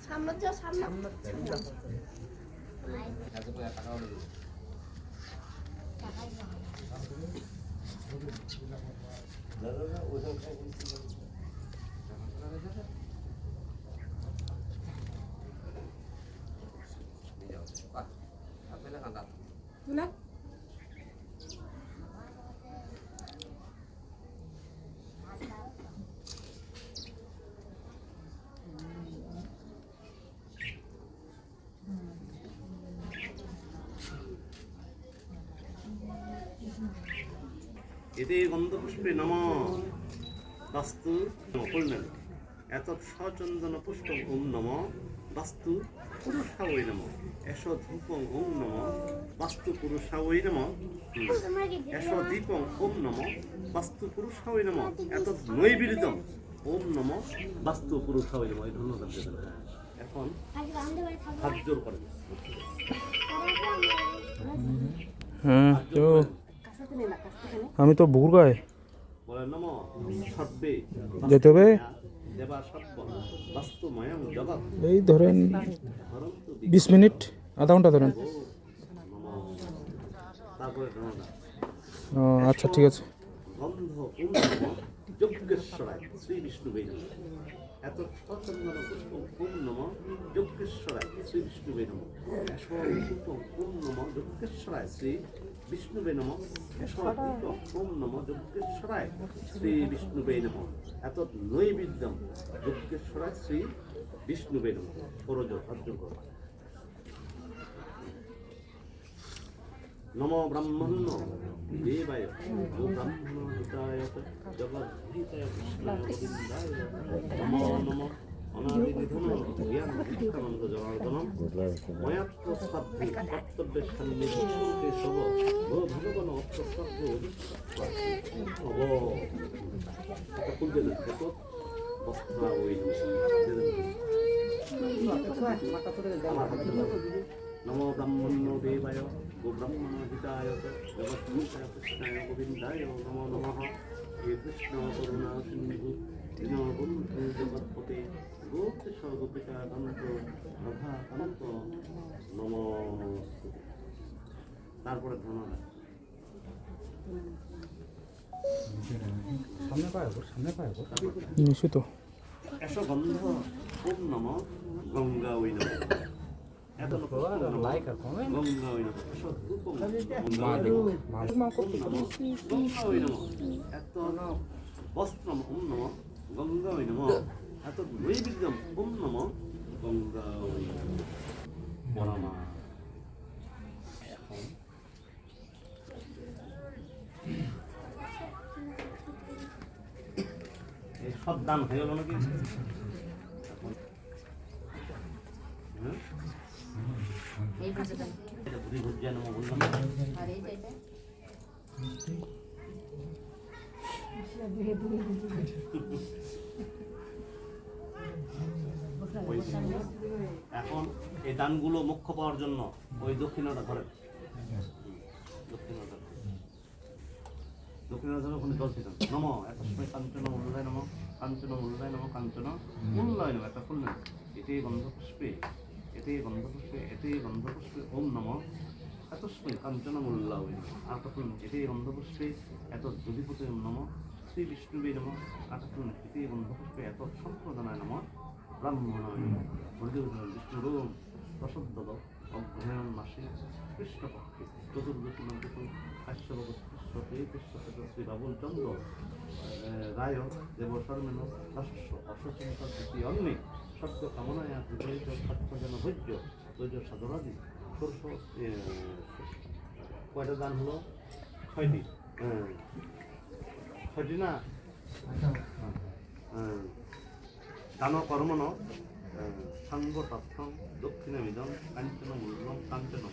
삼모죠 삼모. 누나? এতে গন্ধপুষ্পে নম বাস্তু পড়লেন এত সচন্দন পুষ্প ওম নম বাস্তু পুরুষাবৈ নম। এস ধূপং ওম নম বাস্তু পুরুষাবৈ নম। এস দীপং ওম নম বাস্তু পুরুষাবৈ নম। এত নৈবিদিতম ওম নম বাস্তু পুরুষাবৈ নম। এই ধন্যবাদ এখন হাত জোর করেন। হ্যাঁ করেন। আমি তো সর্বে যেতে হবে? এই ধরেন বিশ মিনিট আধা ঘণ্টা ধরেন। আচ্ছা ঠিক আছে। এত সচন্দন পুষ্প পূর্ণম যজ্ঞেশ্বরায় শ্রী বিষ্ণুবে নম। যজ্ঞেশ্বরায় শ্রী বিষ্ণুবে নম পুষ্প পূর্ণম যজ্ঞেশ্বরায় শ্রী বিষ্ণুবে নম। এত নৈবিদ্যম যজ্ঞেশ্বরায় শ্রী বিষ্ণুবে নম। করজ অর্জন করবা নম ব্রাহ্মণ্য দেবায় ব্রাহ্মণ হিতায় জগদ্ধিতায় কৃষ্ণায় নম। কর্তব্যের সন্নিধি সব ভগবান অব খুলবে না দেখো বস্ত্রা ওই নমো ব্রাহ্মণ্য দেবায় গো ব্রাহ্মণ হিতায় জগদ্ভূতায় কৃষ্ণায় গোবিন্দায় নমো নমঃ হে কৃষ্ণ করুণা সিন্ধু জগৎপতে রাধা কান্ত নম তারপরে ধন্যবাদ নিশ্চিত। এস গন্ধ ওম নম গঙ্গা ওই নম এত লোক গঙ্গা ওই নম। গঙ্গা ওই নম এত বস্ত্রম ওম নম। গঙ্গা ওই নম এত নৈবেদ্যম ওম নম গঙ্গা ওই এখন এই সব দান হয়ে গেল নাকি হ্যাঁ? এই ভাষাটা এটা বুড়ি ভুজিয়া আর এই যেটা ওই এখন এই দানগুলো মুখ্য পাওয়ার জন্য ওই দক্ষিণাটা ধরেন ধরে। নম এত সময় কাঞ্চন মূল্যায় কাঞ্চন মূল্যায় নম, কাঞ্চন একটা ফুললেন এতেই গন্ধপুষ্পে এতেই এতেই ওম নম। এত সময় কাঞ্চন এতেই এত নম, শ্রী এতেই এত নম। ব্রাহ্মণায় হরিদেব বিষ্ণুরোম প্রসদ্দদ অগ্রহায়ণ মাসে কৃষ্ণপক্ষে চতুর্দশী মন্ত্রী কাশ্যপ কৃষ্ণতে কৃষ্ণ শ্রী বাবুল চন্দ্র রায় দেব শর্মেন শাস্য অশ্বচিন্তা প্রতি অগ্নি সত্য কামনায় হৃদয় সত্য যেন ভোজ্য তৈজ সাধনাদি ষোড়শ কয়টা দান হলো ছয়টি। ছয়টি না হ্যাঁ। দান কর্মণ সাঙ্গ তথ্যং দক্ষিণমিদং কাঞ্চন মূল্যং কাঞ্চন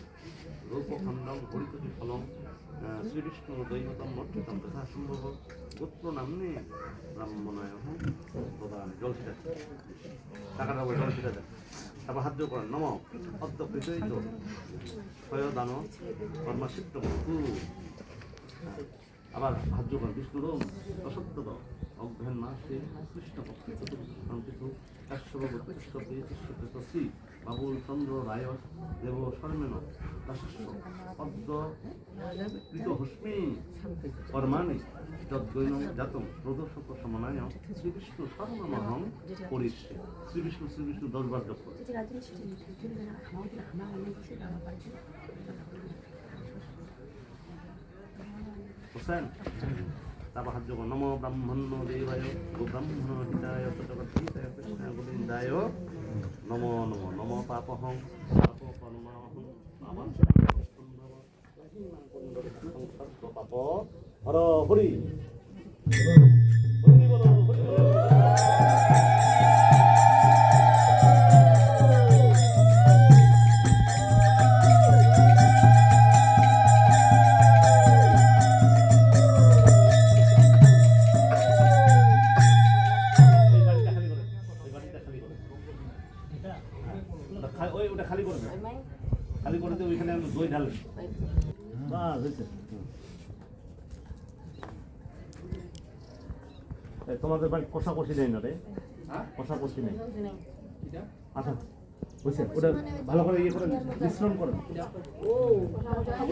রূপখণ্ডং হরিতজি ফলং শ্রীবিষ্ণু দৈবতম মর্চিতম তথা সম্ভব গোত্র নামনে ব্রাহ্মণায় প্রদান জল ছিটা টাকাটা জল ছিটা তারপর হাত করেন নম অদ্য কৃতইত ক্ষয় দান কর্মাসিদ্ধ বস্তু আবার হাত করেন বিষ্ণুরম প্রসদ্য অজ্ঞান মাসে কৃষ্ণপক্ষে চতুর্থ শ্রী বাবুল চন্দ্র রায় দেব স্বর্ণেন দাস্য পদ্ম কৃত কর্মাণি প্রদর্শক সমনায় শ্রীবিষ্ণু সর্বমহং করিষ্যে। শ্রীবিষ্ণু শ্রীবিষ্ণু দশবার বুঝছেন তারপর হাত যোগ নম ব্রাহ্মণ দেবায় ব্রাহ্মণ হিতায় জগদ্ধিতায় কৃষ্ণ গোবিন্দায় নম নম নম পাপহং পাপ পরমাহং পাপং হর হরি হরি হরি ঢালেন বাস হয়েছে। তোমাদের বাড়ি কষা কষি নেই না রে? কষা কষি নেই? আচ্ছা বুঝছেন? ওটা ভালো করে ইয়ে করে মিশ্রণ করেন।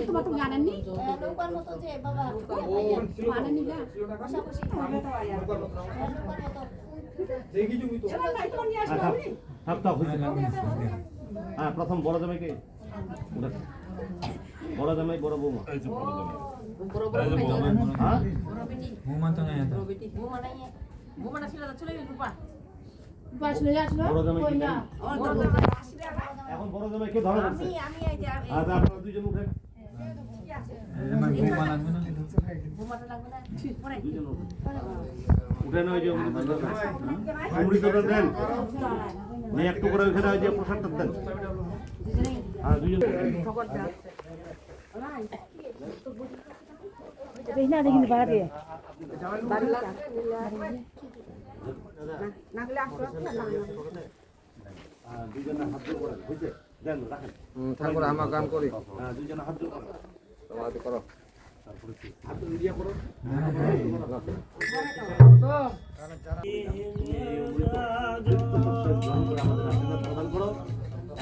তোমার তুমি আনেননি নৌকার হ্যাঁ বড় জামাইকে ওটা বড় জামাই। বৌমা বড় বড় ঘুমাটা ছিল চলে গেল রূপা। বড় জামাই কি জানেন? এখন বড় জামাই কে ধরা যাচ্ছে আমি যে আমি- আর আপনারা দুইজন উঠেন ঘুমাটা না? ওই যে অমৃতটা দেন। একটু করে ওইখানে ওই যে প্রসাদটা দেন। হ্যাঁ হ্যাঁ, ঠাকুর আমার গান করি হ্যাঁ তোমার তারপরে ইয়ে করো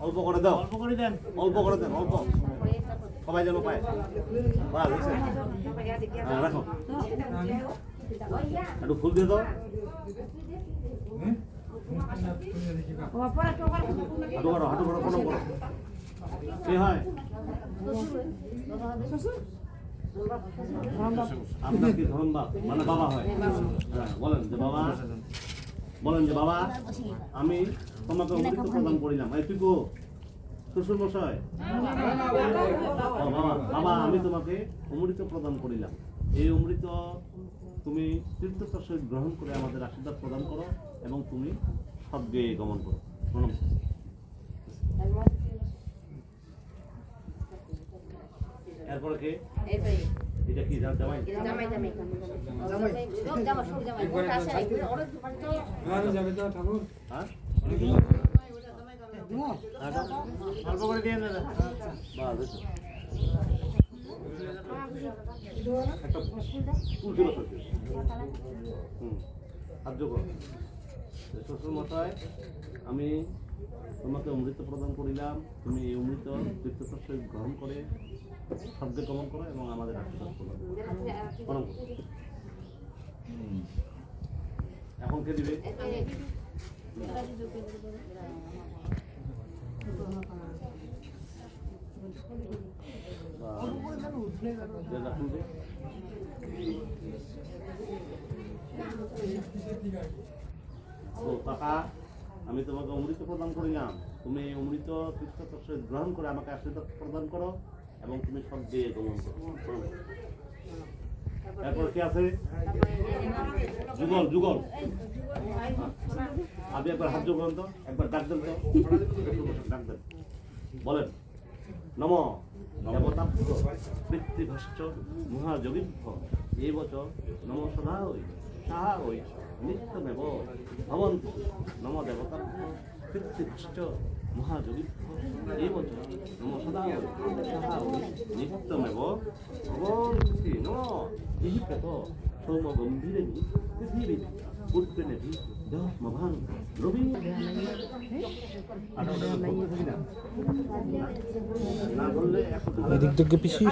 অল্প করে দাও অল্প করে দেন অল্প করে দেন অল্প সবাই যেন পায় বাস হয়েছে হ্যাঁ রাখো একটু ফুল দিয়ে দাও হয় কি মানে বাবা হয় হ্যাঁ বলেন যে বাবা বলেন যে বাবা আমি তোমাকে অমৃত প্রদান করিলাম এই তুই গো শ্বশুর মশাই বাবা বাবা আমি তোমাকে অমৃত প্রদান করিলাম এই অমৃত তুমি তীর্থতার সহিত গ্রহণ করে আমাদের আশীর্বাদ প্রদান করো এবং তুমি সদ্গে গমন করো। প্রণাম। এরপরে কে? এটা কি জান জামাই? জামাই জামাই। জামাই। সব জামা একটা হাত করো। শ্বশুর মশাই আমি তোমাকে অমৃত প্রদান করিলাম। তুমি এই অমৃত তীর্থতার গ্রহণ করে শব্দে গমন করো এবং আমাদের আশীর্বাদ করো। এখন কে দিবে যে রাখুন যে। তো আমি তোমাকে অমৃত প্রদান করিলাম তুমি এই অমৃত তীর্থ গ্রহণ করে আমাকে আশীর্বাদ প্রদান করো এবং তুমি সব দিয়ে গমন করো। তারপর কি আছে? যুগল যুগল। আপনি একবার হাত যোগ একবার ডাক দেন তো। ডাক দেন। বলেন। নম। দেবতাভ্য পিতৃভশ্চ মহাযোগীভ্য। বছর নম সদা ওই সাহা ওই নিত্যমেব। ভবন্তু নম দেবতাভ্য পিতৃভশ্চ মহাযোগীভ্য। বছর নম সদা ওই সাহা ওই নিত্যমেব। ভবন্তি নম। এই পেত সৌম গম্ভীরেণী পৃথিবী উৎপেনেভি দহমভান রবি। না বললে এখন এদিক থেকে পিসি